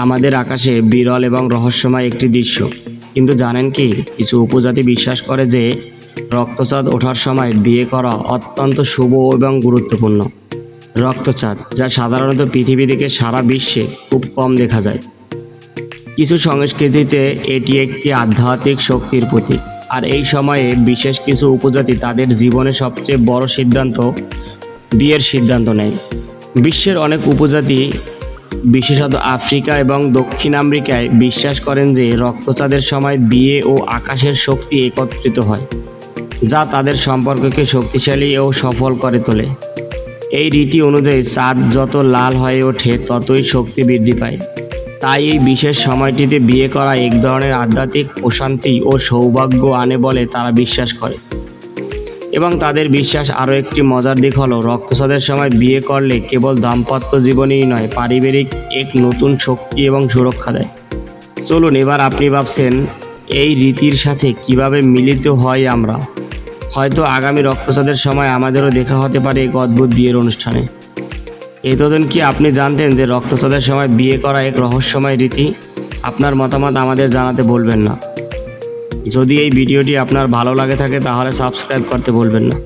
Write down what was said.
আমাদের আকাশে বিরল এবং রহস্যময় একটি দৃশ্য। কিন্তু জানেন কি, কিছু উপজাতি বিশ্বাস করে যে রক্তচাঁদ ওঠার সময় বিয়ে করা অত্যন্ত শুভ এবং গুরুত্বপূর্ণ। রক্তচাঁদ, যা সাধারণত পৃথিবী থেকে সারা বিশ্বে খুব কম দেখা যায়। কিছু সংস্কৃতিতে এটি একটি আধ্যাত্মিক শক্তির প্রতীক। আর এই সময়ে বিশেষ কিছু উপজাতি তাদের জীবনে সবচেয়ে বড় সিদ্ধান্ত, বিয়ের সিদ্ধান্ত নেয়। বিশ্বের অনেক উপজাতি বিশেষত আফ্রিকা এবং দক্ষিণ আমেরিকায় বিশ্বাস করেন যে রক্তচাঁদের সময় বিয়ে ও আকাশের শক্তি একত্রিত হয়, যা তাদের সম্পর্ককে শক্তিশালী ও সফল করে তোলে। এই রীতি অনুযায়ী চাঁদ যত লাল হয়ে ওঠে, ততই শক্তি বৃদ্ধি পায়। তাই এই বিশেষ সময়টিতে বিয়ে করা এক ধরনের আধ্যাত্মিক প্রশান্তি ও সৌভাগ্য আনে বলে তারা বিশ্বাস করে। এবং তাদের বিশ্বাস আরও একটি মজার দিক হলো রক্তচাঁদের সময় বিয়ে করলে কেবল দাম্পত্য জীবনেই নয়, পারিবারিক এক নতুন শক্তি এবং সুরক্ষা দেয়। চলুন এবার আপনি ভাবছেন, এই রীতির সাথে কীভাবে মিলিত হয় আমরা? হয়তো আগামী রক্তচাঁদের সময় আমাদেরও দেখা হতে পারে এক অদ্ভুত বিয়ের অনুষ্ঠানে। এতদিন কি আপনি জানতেন যে রক্তচাঁদের সময় বিয়ে করা এক রহস্যময় রীতি? আপনার মতামত আমাদের জানাতে বলবেন না। যদি এই ভিডিওটি আপনার ভালো লাগে থাকে তাহলে সাবস্ক্রাইব করতে ভুলবেন না।